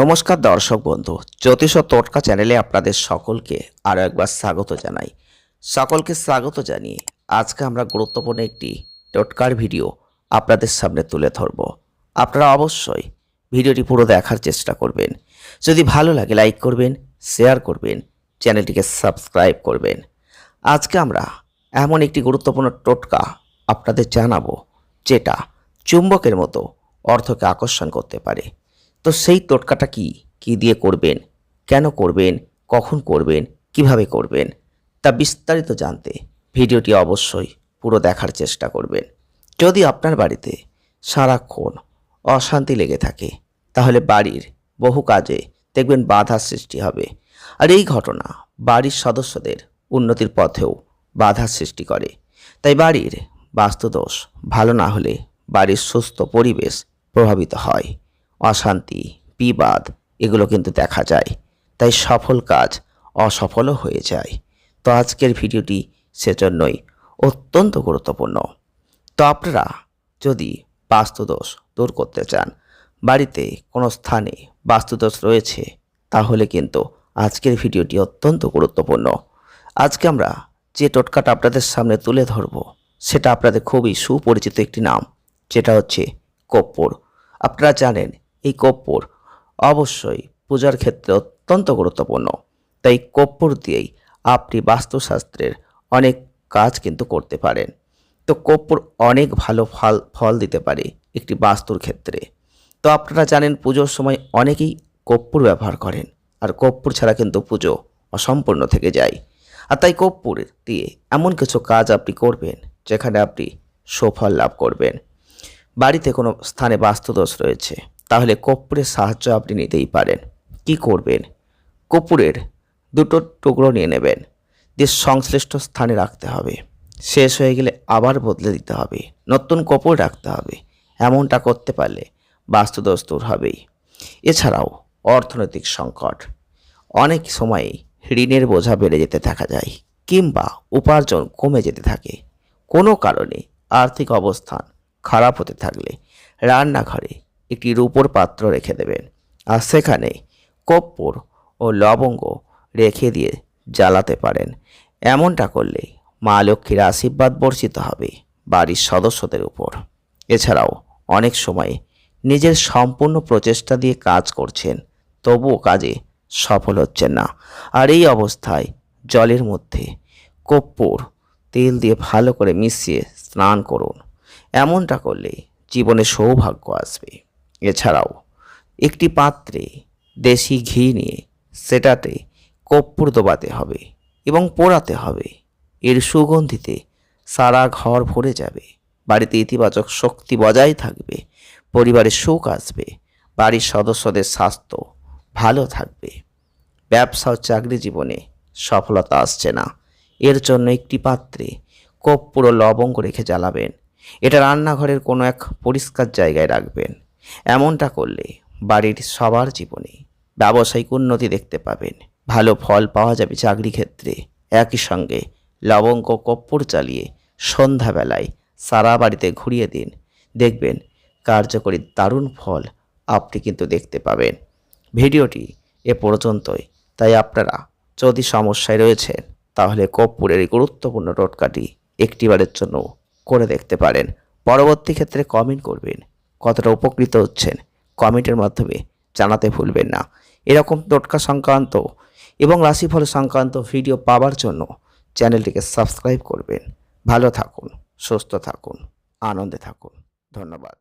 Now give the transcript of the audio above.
নমস্কার দর্শক বন্ধু, জ্যোতিষ ও টোটকা চ্যানেলে আপনাদের সকলকে আরও একবার স্বাগত জানাই। সকলকে স্বাগত জানিয়ে আজকে আমরা গুরুত্বপূর্ণ একটি টোটকার ভিডিও আপনাদের সামনে তুলে ধরব। আপনারা অবশ্যই ভিডিওটি পুরো দেখার চেষ্টা করবেন। যদি ভালো লাগে লাইক করবেন, শেয়ার করবেন, চ্যানেলটিকে সাবস্ক্রাইব করবেন। আজকে আমরা এমন একটি গুরুত্বপূর্ণ টোটকা আপনাদের জানাব, যেটা চুম্বকের মতো অর্থকে আকর্ষণ করতে পারে। তো সেই টোটকাটা কি? কি দিয়ে করবেন? কেন করবেন? কখন করবেন? কীভাবে করবেন? তা বিস্তারিত জানতে ভিডিওটি অবশ্যই পুরো দেখার চেষ্টা করবেন। যদি আপনার বাড়িতে সারাক্ষণ অশান্তি লেগে থাকে, তাহলে বাড়ির বহু কাজে দেখবেন বাধা সৃষ্টি হবে। আর এই ঘটনা বাড়ির সদস্যদের উন্নতির পথেও বাধা সৃষ্টি করে। তাই বাড়ির বাস্তুদোষ ভালো না হলে বাড়ির সুস্থ পরিবেশ প্রভাবিত হয়। অশান্তি, বিবাদ, এগুলো কিন্তু দেখা যায়। তাই সফল কাজ অসফলও হয়ে যায়। তো আজকের ভিডিওটি সেজন্যই অত্যন্ত গুরুত্বপূর্ণ। তো আপনারা যদি বাস্তুদোষ দূর করতে চান, বাড়িতে কোনো স্থানে বাস্তুদোষ রয়েছে, তাহলে কিন্তু আজকের ভিডিওটি অত্যন্ত গুরুত্বপূর্ণ। আজকে আমরা যে টোটকাটা আপনাদের সামনে তুলে ধরব, সেটা আপনাদের খুবই সুপরিচিত একটি নাম, যেটা হচ্ছে কপ্পর আপনারা জানেন এই কপ্পর অবশ্যই পূজার ক্ষেত্রে অত্যন্ত গুরুত্বপূর্ণ। তাই কপ্পর দিয়েই আপনি বাস্তুশাস্ত্রের অনেক কাজ কিন্তু করতে পারেন। তো কর্পূর অনেক ভালো ফল ফল দিতে পারে একটি বাস্তুর ক্ষেত্রে। তো আপনারা জানেন পুজোর সময় অনেকেই কর্পূর ব্যবহার করেন। আর কর্পূর ছাড়া কিন্তু পুজো অসম্পূর্ণ থেকে যায়। আর তাই কর্পূর দিয়ে এমন কিছু কাজ আপনি করবেন যেখানে আপনি সুফল লাভ করবেন। বাড়িতে কোনো স্থানে বাস্তুদোষ রয়েছে, তাহলে কর্পূরের সাহায্য আপনি নিতেই পারেন। কি করবেন? কর্পূরের দুটো টুকরো নিয়ে নেবেন, দিয়ে সংশ্লিষ্ট স্থানে রাখতে হবে। শেষ হয়ে গেলে আবার বদলে দিতে হবে, নতুন কপড় রাখতে হবে, এমনটা করতে পারলে বাস্তুদোষ দূর হবেই। এছাড়াও অর্থনৈতিক সংকট, অনেক সময়ই ঋণের বোঝা বেড়ে যেতে দেখা যায়, কিংবা উপার্জন কমে যেতে থাকে। কোনো কারণে আর্থিক অবস্থান খারাপ হতে থাকলে রান্নাঘরে একটি রূপোর পাত্র রেখে দেবেন আর সেখানে কর্পূর ও লবঙ্গ রেখে দিয়ে জ্বালাতে পারেন। এমনটা করলে মা লক্ষ্মীর আশীর্বাদ বর্ষিত হবে বাড়ির সদস্যদের উপর। এছাড়াও অনেক সময় নিজের সম্পূর্ণ প্রচেষ্টা দিয়ে কাজ করছেন, তবুও কাজে সফল হচ্ছেন না। আর এই অবস্থায় জলের মধ্যে কর্পূর তেল দিয়ে ভালো করে মিশিয়ে স্নান করুন। এমনটা করলে জীবনে সৌভাগ্য আসবে। এছাড়াও একটি পাত্রে দেশি ঘি নিয়ে সেটাতে কর্পূর দোবাতে হবে এবং পোড়াতে হবে। এর সুগন্ধিতে সারা ঘর ভরে যাবে। বাড়িতে ইতিবাচক শক্তি বজায় থাকবে পরিবারে সুখ আসবে, বাড়ির সদস্যদের স্বাস্থ্য ভালো থাকবে। ব্যবসা ও চাকরি জীবনে সফলতা আসছে না। এর জন্য একটি পাত্রে কর্পূর ও লবঙ্গ রেখে জ্বালাবেন এটা রান্নাঘরের কোনো এক পরিষ্কার জায়গায় রাখবেন। এমনটা করলে বাড়ির সবার জীবনে ব্যবসায়িক উন্নতি দেখতে পাবেন। ভালো ফল পাওয়া যাবে চাকরি ক্ষেত্রে। একই সঙ্গে লবঙ্গ কর্পূর চালিয়ে সন্ধ্যাবেলায় সারা বাড়িতে ঘুরিয়ে দিন। দেখবেন কার্যকরী দারুণ ফল আপনি কিন্তু দেখতে পাবেন। ভিডিওটি এ পর্যন্তই। তাই আপনারা যদি সমস্যায় রয়েছেন, তাহলে কর্পূরের এই গুরুত্বপূর্ণ টোটকাটি একটিবারের জন্য করে দেখতে পারেন। পরবর্তী ক্ষেত্রে কমেন্ট করবেন। কতটা উপকৃত হচ্ছেন? কমেন্টের মাধ্যমে জানাতে ভুলবেন না। এরকম টোটকা সংক্রান্ত এবং রাশিফল সংক্রান্ত ভিডিও পাওয়ার জন্য চ্যানেলটিকে সাবস্ক্রাইব করবেন। ভালো থাকুন, সুস্থ থাকুন, আনন্দে থাকুন। ধন্যবাদ।